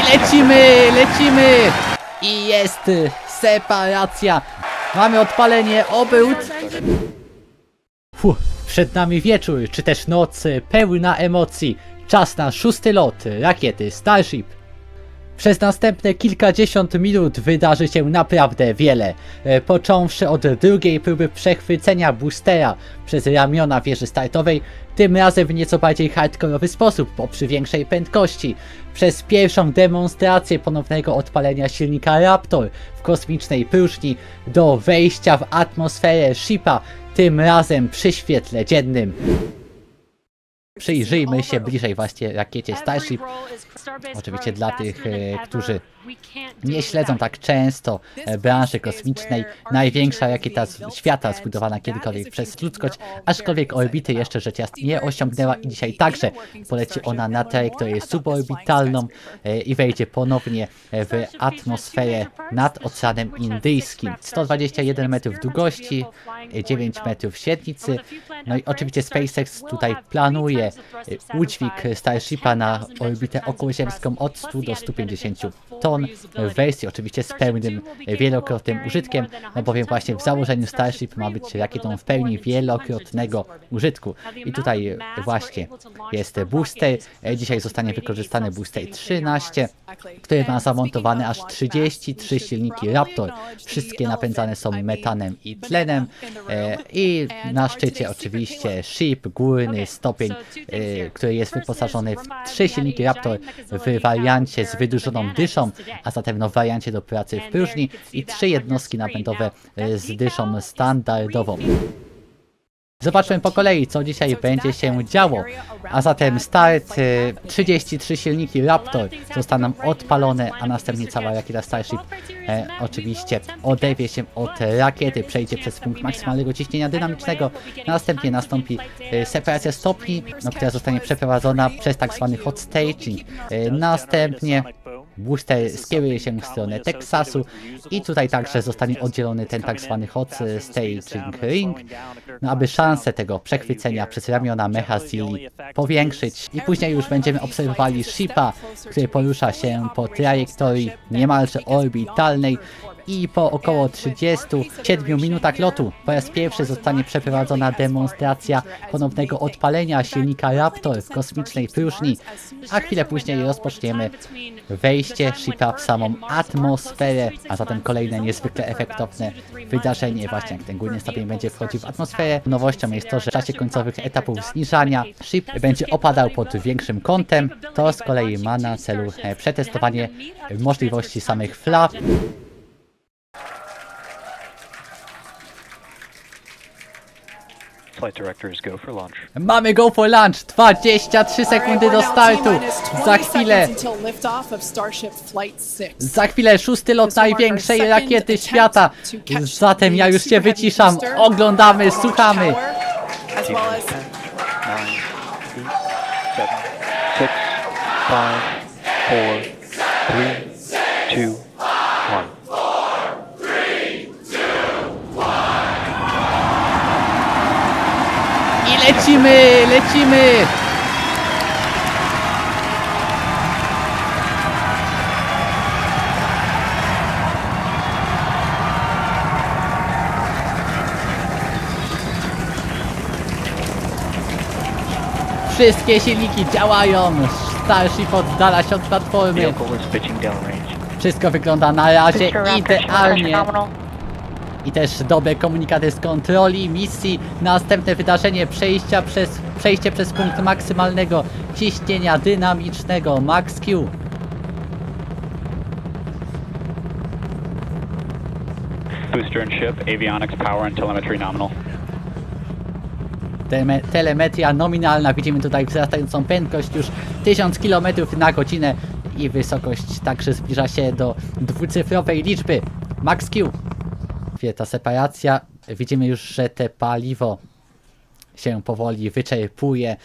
I lecimy, lecimy! I jest separacja. Mamy odpalenie, obrót. Fuh, przed nami wieczór, czy też noc pełna emocji. Czas na szósty lot rakiety Starship. Przez następne kilkadziesiąt minut wydarzy się naprawdę wiele. E, Począwszy od drugiej próby przechwycenia boostera przez ramiona wieży startowej, tym razem w nieco bardziej hardkorowy sposób, bo przy większej prędkości. Przez pierwszą demonstrację ponownego odpalenia silnika Raptor w kosmicznej próżni do wejścia w atmosferę Shipa, tym razem przy świetle dziennym. Przyjrzyjmy się bliżej właśnie rakiecie Starship. Oczywiście dla tych, e, którzy nie śledzą tak często e, branży kosmicznej. Największa rakieta z świata zbudowana kiedykolwiek przez ludzkość, aczkolwiek orbity jeszcze rzecz jasna nie osiągnęła i dzisiaj także poleci ona na trajektorię suborbitalną e, i wejdzie ponownie e, w atmosferę nad Oceanem Indyjskim. 121 metrów długości, e, 9 metrów średnicy. No i oczywiście SpaceX tutaj planuje e, udźwig Starshipa na orbitę okołoziemską od 100 do 150 ton w wersji oczywiście z pełnym wielokrotnym użytkiem, no bowiem właśnie w założeniu Starship ma być rakietą w pełni wielokrotnego użytku. I tutaj właśnie jest booster, dzisiaj zostanie wykorzystany booster 13, który ma zamontowane aż 33 silniki Raptor. Wszystkie napędzane są metanem i tlenem e, i na szczycie oczywiście ship, górny stopień, e, który jest wyposażony w trzy silniki Raptor w wariancie z wydłużoną dyszą, a zatem no w wariancie do pracy w próżni i trzy jednostki napędowe e, z dyszą standardową. Zobaczmy po kolei, co dzisiaj będzie się działo. A zatem start, y, 33 silniki Raptor. zostaną odpalone, a następnie cała rakieta Starship e, oczywiście oderwie się od rakiety, przejdzie przez punkt maksymalnego ciśnienia dynamicznego, następnie nastąpi e, separacja stopni, no, która zostanie przeprowadzona przez tak zwany hot staging. E, następnie Booster skieruje się w stronę Teksasu i tutaj także zostanie oddzielony ten tak zwany hot staging ring, no aby szanse tego przechwycenia przez ramiona Mecha Zilli powiększyć. i później już będziemy obserwowali Shipa, który porusza się po trajektorii niemalże orbitalnej i po około 37 minutach lotu po raz pierwszy zostanie przeprowadzona demonstracja ponownego odpalenia silnika Raptor w kosmicznej próżni, a chwilę później rozpoczniemy wejście Shipa w samą atmosferę, a zatem kolejne niezwykle efektowne wydarzenie, właśnie jak ten górny stopień będzie wchodził w atmosferę. Nowością jest to, że w czasie końcowych etapów zniżania Ship będzie opadał pod większym kątem, to z kolei ma na celu e, przetestowanie możliwości samych flap Flight directors go for launch. Mamy go for lunch! 23 sekundy do startu! Za chwilę, za chwilę szósty lot największej rakiety świata! Zatem ja już się wyciszam, oglądamy, słuchamy! T minus 10, 9, 8, 7, 6, 5, 4, 3, 2, 1. I lecimy! Wszystkie silniki działają! Starship oddala się od platformy. Vehicle is pitching downrange. Wszystko wygląda na razie idealnie. I też dobre komunikaty z kontroli misji. Następne wydarzenie przejścia przez, przejście przez punkt maksymalnego ciśnienia dynamicznego Max Q. Booster and ship, avionics, power and telemetry nominal. Teme, telemetria nominalna. Widzimy tutaj wzrastającą prędkość już 1000 km na godzinę i wysokość także zbliża się do dwucyfrowej liczby Max Q. Wie, Ta separacja, widzimy już, że te paliwo się powoli wyczerpuje e,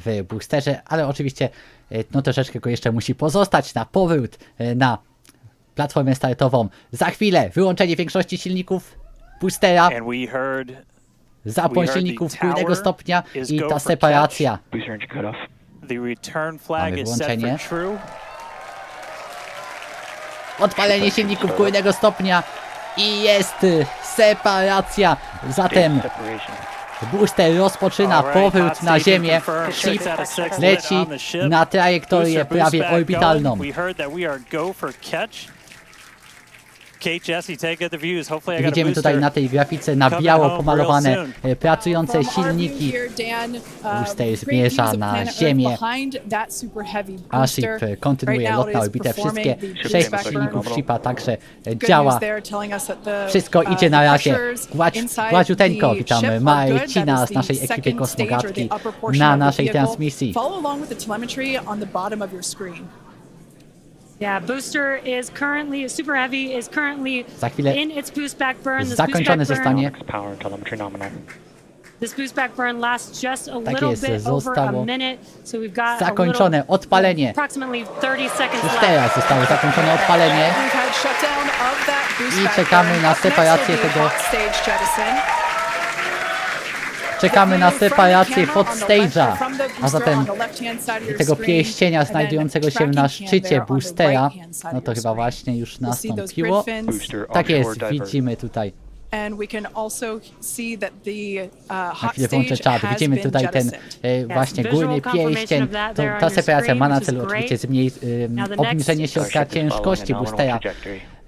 w boosterze, ale oczywiście e, no troszeczkę go jeszcze musi pozostać na powrót e, na platformę startową. Za chwilę wyłączenie większości silników boostera, And we heard zapłon silników górnego stopnia i ta separacja. Mamy true. Odpalenie silników górnego stopnia i jest y, separacja. Zatem booster rozpoczyna powrót na ziemię. Ship leci na trajektorię prawie orbitalną. Widzimy tutaj na tej grafice na biało pomalowane e, pracujące silniki. Booster zmierza na ziemię. A Ship e, kontynuuje lot na orbitę. Wszystkie sześć silników Shipa także e, działa. Wszystko idzie na razie Gładź- gładziuteńko. Witamy Marcina z naszej ekipy Kosmogatki na naszej transmisji. Yeah, booster is currently super heavy is currently Za chwilę in its boost back burn. This boost zakończony back burn, zostanie. Power and telemetry nominal. this boost back burn lasts just a Tak little jest, bit over a zostało minute, so we've got zakończone a little, odpalenie. approximately 30 seconds Już left. teraz zostało zakończone odpalenie. We've had shutdown of that boost I back czekamy burn. na Up next separację will be a tego- hot stage jettison. Czekamy na separację camera on A zatem tego pierścienia znajdującego się na szczycie boostera. No to chyba właśnie już nastąpiło. Tak jest, widzimy tutaj. And we can also see that the uh, hot chwilę włączę czat. Widzimy tutaj ten e, właśnie górny pierścień. To, ta separacja ma na celu oczywiście zmniej, next- obniżenie środka ciężkości boostera,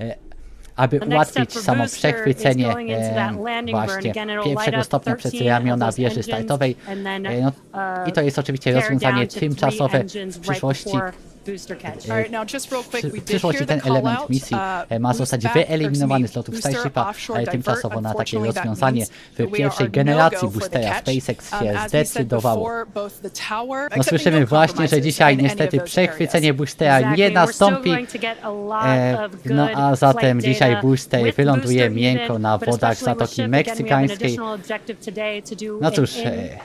e, aby ułatwić samo przechwycenie e, właśnie pierwszego stopnia przez 13 ramiona wieży startowej. E, no, uh, I to jest oczywiście rozwiązanie tymczasowe w przyszłości. Before booster catch. All right, now just real quick, we w did przyszłości hear the ten element misji uh, e, ma zostać wyeliminowany z lotów Starshipa offshore e, tymczasowo na takie rozwiązanie. W pierwszej are generacji boostera. SpaceX Um, się said zdecydowało. No słyszymy no właśnie, że dzisiaj niestety przechwycenie boostera nie We're still nastąpi. going to get a lot E, of no good a zatem dzisiaj booster wyląduje miękko na wodach Zatoki Meksykańskiej. No cóż, e, e,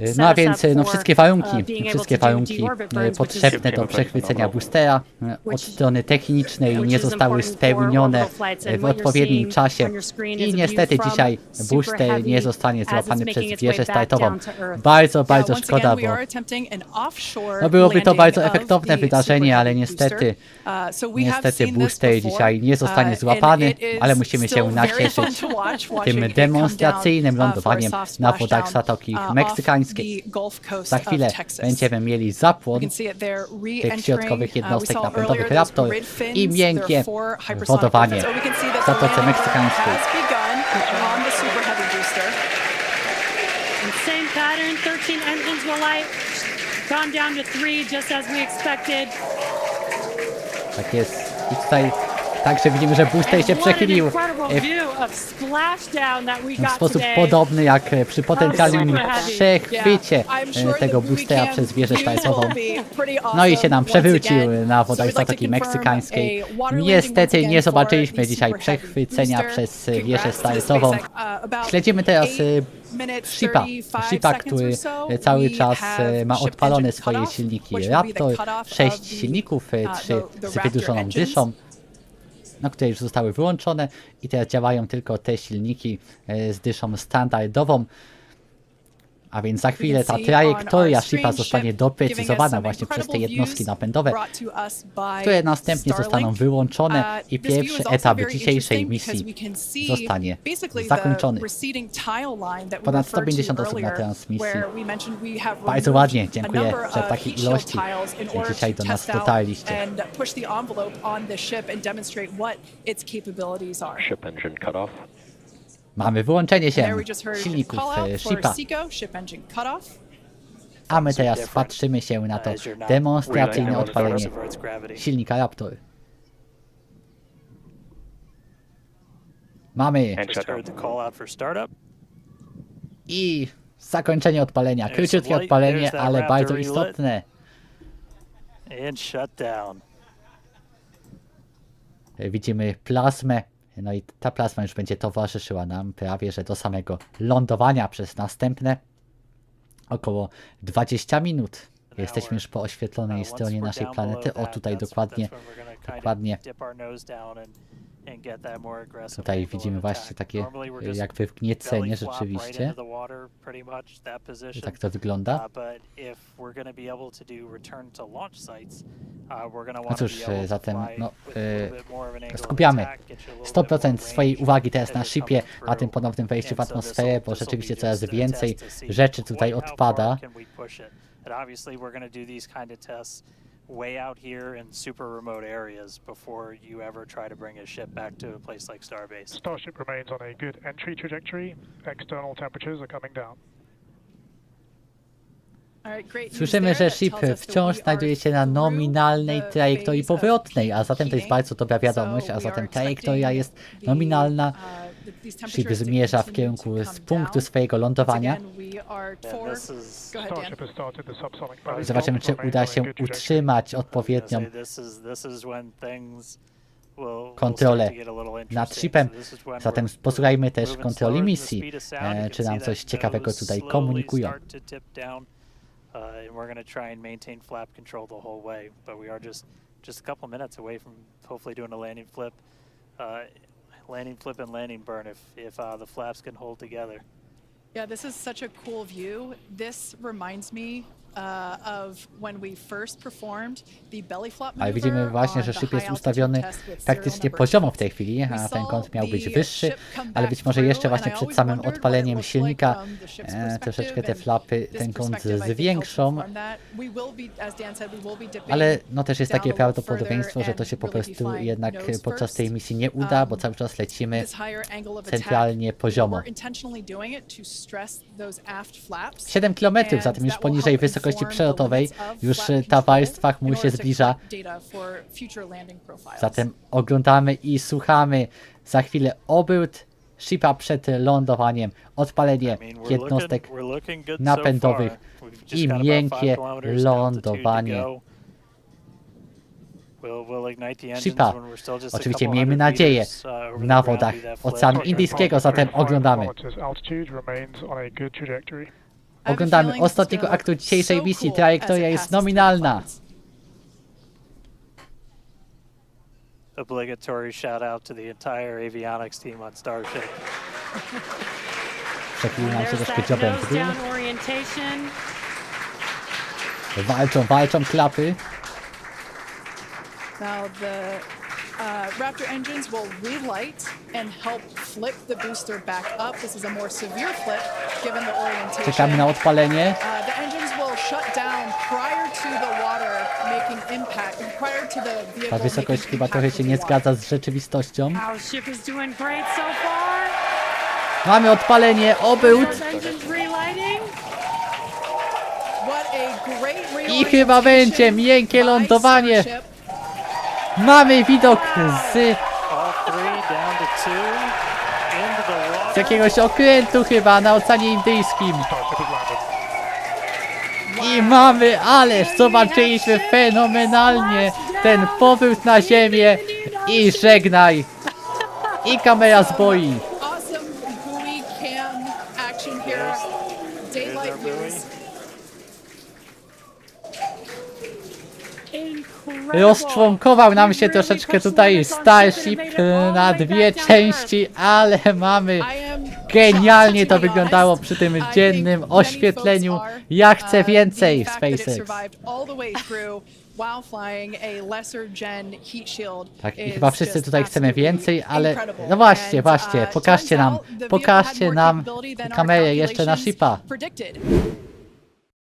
E, No a więc no wszystkie warunki, able wszystkie warunki e, potrzebne do przechwycenia boostera e, od strony technicznej nie zostały spełnione e, w odpowiednim czasie i niestety dzisiaj booster nie zostanie złapany przez wieżę startową. Bardzo, bardzo szkoda, bo no byłoby to bardzo efektowne wydarzenie, ale niestety, Booster. Uh, niestety booster dzisiaj nie zostanie uh, złapany, it is ale musimy się nacieszyć tym demonstracyjnym uh, lądowaniem na wodach Zatoki Meksykańskiej. Za chwilę będziemy mieli zapłon tych środkowych Uh, jednostek napędowych Raptor i miękkie wodowanie w Zatoce Meksykańskiej. has begun on the Super Heavy Booster. And same pattern, 13 engines will light, gone down to three, just as we expected. Tak jest. I tutaj także widzimy, że booster And się przechylił e, w sposób podobny jak e, przy potencjalnym przechwycie e, tego bootcamp przez wieżę pretty No i się nam przewrócił na wodach Zatoki Meksykańskiej. Niestety nie zobaczyliśmy dzisiaj przechwycenia przez wieżę. SpaceX, uh, Śledzimy teraz Shipa, 35 Shipa, który cały czas ma odpalone swoje silniki Raptor, cutoff of 6 the, silników, uh, 3 the- the z wydłużoną dyszą, no, które już zostały wyłączone i teraz działają tylko te silniki e, z dyszą standardową. A więc za chwilę ta trajektoria Shipa zostanie doprecyzowana właśnie przez te jednostki napędowe, które następnie zostaną wyłączone i pierwszy etap dzisiejszej misji zostanie zakończony. Ponad 150 osób na transmisji. Bardzo ładnie, dziękuję, że w takiej ilości dzisiaj do nas dotarliście. Ship engine cut off. Mamy wyłączenie się silników e, Shipa, a my teraz patrzymy się na to demonstracyjne odpalenie silnika Raptor. Mamy i zakończenie odpalenia. Króciutkie odpalenie, ale bardzo istotne. E, Widzimy plazmę, no i ta plazma już będzie towarzyszyła nam prawie, że do samego lądowania przez następne około 20 minut. Jesteśmy już po oświetlonej stronie naszej planety. O, tutaj dokładnie, dokładnie Tutaj widzimy właśnie takie jakby wgniecenie rzeczywiście. Tak to wygląda. Uh, No cóż, e, zatem no, e, skupiamy attack, get you a little bit more 100% swojej uwagi teraz na shipie, na tym ponownym wejściu w atmosferę, bo rzeczywiście coraz więcej rzeczy tutaj odpada. Far can we push it. And obviously we're going to do these kind of tests way out here in super remote areas before you ever try to bring a ship back to a place like Starbase. Starship remains on a good entry trajectory. External temperatures are coming down. All right, great news Słyszymy, there. że That ship tells us that wciąż we are znajduje się na through nominalnej the trajektorii phase of powrotnej, a zatem to jest heating. bardzo dobra wiadomość, So a we zatem are trajektoria expecting jest the, nominalna. Uh, Ship zmierza w kierunku z punktu swojego lądowania. Zobaczymy, czy uda się utrzymać odpowiednią kontrolę nad shipem. Zatem posłuchajmy też kontroli misji, e, czy nam coś ciekawego tutaj komunikują. uh, and we're going to try and maintain flap control the whole way. But we are just just a couple minutes away from hopefully doing a landing flip, uh, landing flip and landing burn if if uh, the flaps can hold together. Yeah, this is such a cool view. This reminds me Ale widzimy właśnie, że high jest ustawiony praktycznie poziomo w 12. tej chwili, a ten kąt miał być wyższy, ale być może jeszcze właśnie przed samym odpaleniem silnika e, troszeczkę te flapy ten kąt zwiększą, ale no też jest takie prawdopodobieństwo, że to się po prostu jednak podczas tej misji nie uda, bo Um, cały czas lecimy centralnie poziomo. We're intentionally doing it to stress those aft flaps. 7 km, zatem już poniżej help the przelotowej, już e, ta warstwa chmur się zbliża. Zatem oglądamy i słuchamy za chwilę obrót shipa przed lądowaniem, odpalenie jednostek napędowych i miękkie lądowanie. Shipa. Oczywiście miejmy nadzieję uh, na wodach. Oceanu Indyjskiego, zatem 35 oglądamy. Oglądamy ostatniego aktu dzisiejszej misji. Trajektoria jest nominalna. Obligatory shout out to the entire avionics team on Starship. Przechylił nam się There's troszkę that dziobem w nose dół. down orientation. Walczą, walczą klapy. Now the uh, Raptor engines will relight and help flip the booster back up. This is a more severe flip given the orientation. Czekamy na odpalenie. Uh, the engines will shut down prior to the water making impact, prior to the vehicle Ta wysokość making chyba impact trochę się nie water. zgadza z rzeczywistością. Our ship is doing great so far. Mamy odpalenie, obrót Those engines relighting. What a great I chyba będzie miękkie by lądowanie. Starship. Mamy widok z, z jakiegoś okrętu chyba na Oceanie Indyjskim. I mamy, ależ zobaczyliśmy fenomenalnie ten powrót na ziemię i żegnaj. I kamera zboi. Rozczłonkował nam się troszeczkę tutaj Starship na dwie części, ale mamy Genialnie to wyglądało przy tym dziennym oświetleniu. Ja chcę więcej SpaceX. Tak, i chyba wszyscy tutaj chcemy więcej, ale no właśnie, właśnie, uh, pokażcie nam, pokażcie nam kamerę jeszcze na shipa.